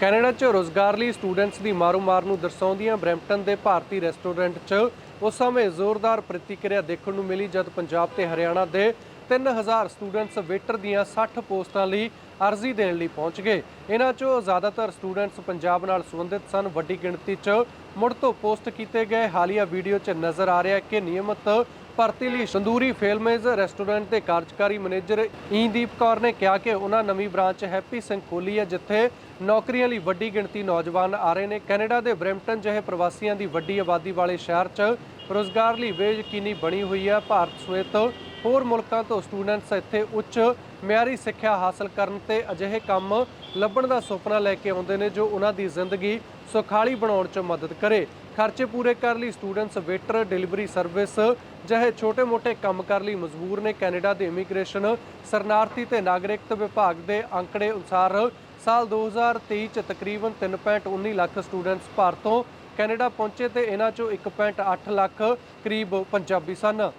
Canada 'ਚ ਰੋਜ਼ਗਾਰ ਲਈ ਸਟੂਡੈਂਟਸ ਦੀ ਮਾਰੂ-ਮਾਰ ਨੂੰ ਦਰਸਾਉਂਦੀਆਂ ਬਰੈਂਪਟਨ ਦੇ ਭਾਰਤੀ ਰੈਸਟੋਰੈਂਟ 'ਚ ਉਸ ਸਮੇਂ ਜ਼ੋਰਦਾਰ ਪ੍ਰਤੀਕਿਰਿਆ ਦੇਖਣ ਨੂੰ ਮਿਲੀ ਜਦ ਪੰਜਾਬ ਤੇ ਹਰਿਆਣਾ ਦੇ 3000 ਸਟੂਡੈਂਟਸ ਵੇਟਰ ਦੀਆਂ 60 ਪੋਸਟਾਂ ਲਈ ਅਰਜ਼ੀ ਦੇਣ ਲਈ ਪਹੁੰਚ ਗਏ। ਇਹਨਾਂ 'ਚੋਂ ਜ਼ਿਆਦਾਤਰ ਸਟੂਡੈਂਟਸ ਪੰਜਾਬ ਨਾਲ ਸੰਬੰਧਿਤ ਸਨ। ਵੱਡੀ ਗਿਣਤੀ 'ਚ ਮੁੜ ਤੋਂ ਪੋਸਟ ਕੀਤੇ ਗਏ। ਹਾਲੀਆ ਵੀਡੀਓ 'ਚ ਨਜ਼ਰ ਆ ਰਿਹਾ ਕਿ ਨਿਯਮਤ ਭਰਤੀ ਲਈ ਸੰਦੂਰੀ ਫੇਲਮੇਜ਼ ਰੈਸਟੋਰੈਂਟ ਦੇ ਕਾਰਜਕਾਰੀ ਮੈਨੇਜਰ ਈਂਦੀਪ ਕੌਰ ਨੇ ਕਿਹਾ ਕਿ ਉਹਨਾਂ ਨਵੀਂ ਬ੍ਰਾਂਚ ਹੈਪੀ ਸਿੰਘ ਖੋਲੀ ਹੈ, ਜਿੱਥੇ ਨੌਕਰੀਆਂ ਲਈ ਵੱਡੀ ਗਿਣਤੀ ਨੌਜਵਾਨ ਆ ਰਹੇ ਨੇ। ਕੈਨੇਡਾ ਦੇ ਬਰੈਂਪਟਨ ਜਿਹੇ ਪ੍ਰਵਾਸੀਆਂ ਦੀ ਵੱਡੀ ਆਬਾਦੀ ਵਾਲੇ ਸ਼ਹਿਰ 'ਚ ਰੋਜ਼ਗਾਰ ਲਈ ਬੇਯਕੀਨੀ ਬਣੀ ਹੋਈ ਹੈ, ਭਾਰਤ ਸਮੇਤ ਹੋਰ ਮੁਲਕਾਂ ਤੋਂ ਸਟੂਡੈਂਟਸ ਇੱਥੇ ਉੱਚ ਮਿਆਰੀ ਸਿੱਖਿਆ ਹਾਸਲ ਕਰਨ ਤੇ ਅਜਿਹੇ ਕੰਮ ਲੱਭਣ ਦਾ ਸੁਪਨਾ ਲੈ ਕੇ ਆਉਂਦੇ ਨੇ ਜੋ ਉਹਨਾਂ ਦੀ ਜ਼ਿੰਦਗੀ ਸੁਖਾਲੀ ਬਣਾਉਣ 'ਚ ਮਦਦ ਕਰੇ। ਖਰਚੇ ਪੂਰੇ ਕਰਨ ਲਈ ਸਟੂਡੈਂਟਸ ਵੇਟਰ, ਡਿਲੀਵਰੀ ਸਰਵਿਸ, ਜਿਹੇ ਛੋਟੇ-ਮੋਟੇ ਕੰਮ ਕਰਨ ਲਈ ਮਜਬੂਰ ਨੇ ਕੈਨੇਡਾ ਦੇ ਇਮੀਗ੍ਰੇਸ਼ਨ, ਸ਼ਰਨਾਰਥੀ ਤੇ ਨਾਗਰਿਕਤਾ ਵਿਭਾਗ ਦੇ ਅੰਕੜੇ ਅਨੁਸਾਰ ਸਾਲ 2023 ਚ ਤਕਰੀਬਨ 3.19 ਲੱਖ ਸਟੂਡੈਂਟਸ ਭਾਰਤ ਤੋਂ ਕੈਨੇਡਾ ਪਹੁੰਚੇ ਤੇ ਇਹਨਾਂ ਚੋਂ 1.8 ਲੱਖ ਕਰੀਬ ਪੰਜਾਬੀ ਸਨ।